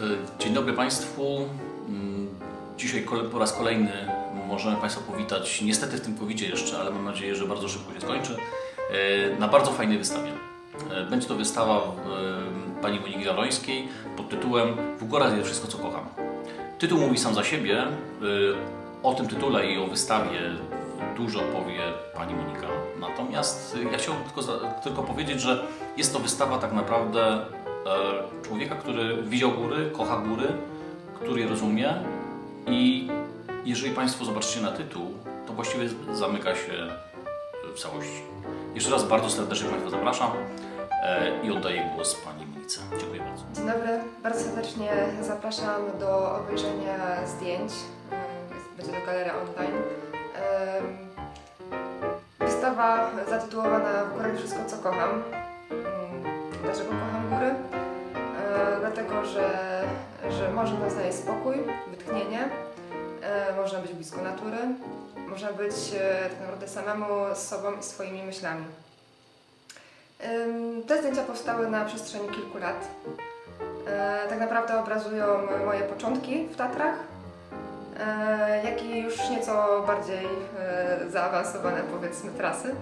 E, Dzień dobry Państwu. Mm, Dzisiaj po raz kolejny możemy Państwa powitać, niestety w tym covid jeszcze, ale mam nadzieję, że bardzo szybko się skończy, e, na bardzo fajnej wystawie. E, Będzie to wystawa pani Moniki Galońskiej pod tytułem W górach jest wszystko, co kocham. Tytuł mówi sam za siebie. O tym tytule i o wystawie dużo powie pani Monika. Natomiast ja chciałbym tylko, tylko powiedzieć, że jest to wystawa tak naprawdę człowieka, który widział góry, kocha góry, który je rozumie i jeżeli Państwo zobaczycie na tytuł, to właściwie zamyka się w całości. Jeszcze raz bardzo serdecznie Państwa zapraszam e, i oddaję głos Pani Monice. Dziękuję bardzo. Dzień dobry, bardzo serdecznie zapraszam do obejrzenia zdjęć. Ym, Będzie to galeria online. Wystawa zatytułowana W górach wszystko co kocham. Ym, Dlaczego kocham góry? Że, że można tam znaleźć spokój, wytchnienie, e, można być blisko natury, można być e, tak naprawdę samemu z sobą i swoimi myślami. Te zdjęcia powstały na przestrzeni kilku lat. E, Tak naprawdę obrazują moje początki w Tatrach, jak i już nieco bardziej zaawansowane powiedzmy trasy.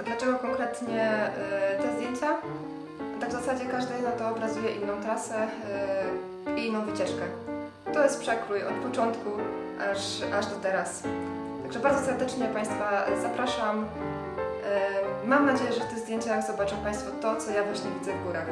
A Dlaczego konkretnie te zdjęcia? W zasadzie każda jedna to obrazuje inną trasę e, i inną wycieczkę. To jest przekrój od początku aż, aż do teraz. Także bardzo serdecznie Państwa zapraszam. E, Mam nadzieję, że w tych zdjęciach zobaczą Państwo to, co ja właśnie widzę w górach.